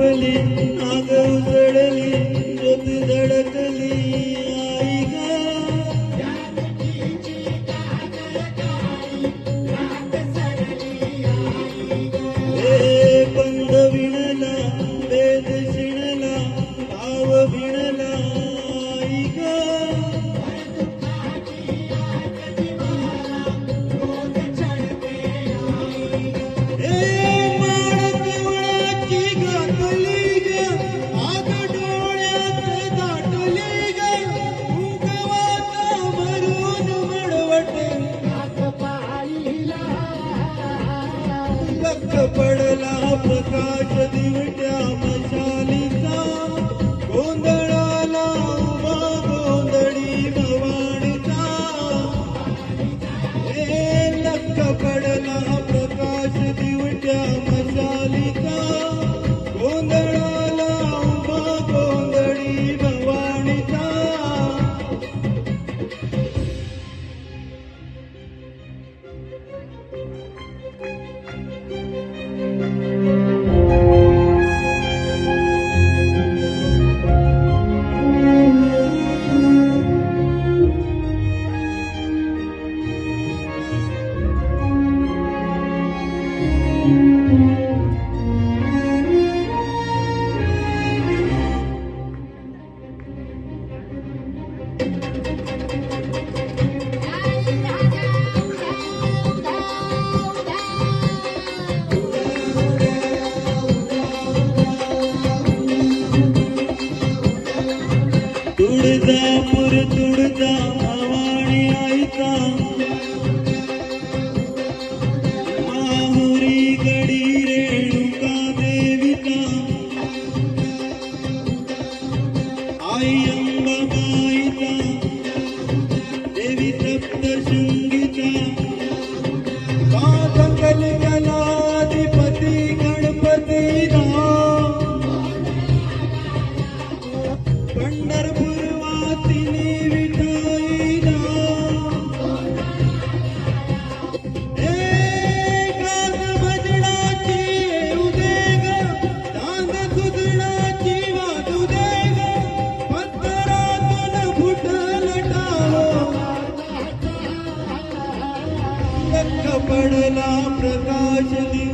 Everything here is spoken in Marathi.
காவலி நாக प्रकाश दिवट्या मशालीचा गोंधळाला उभा गोंधळी भवानीचा हे लक्ष पडला प्रकाश दिवट्या मशालीचा गोंधळाला उभा गोंधळी भवानीचा प्रकाश दी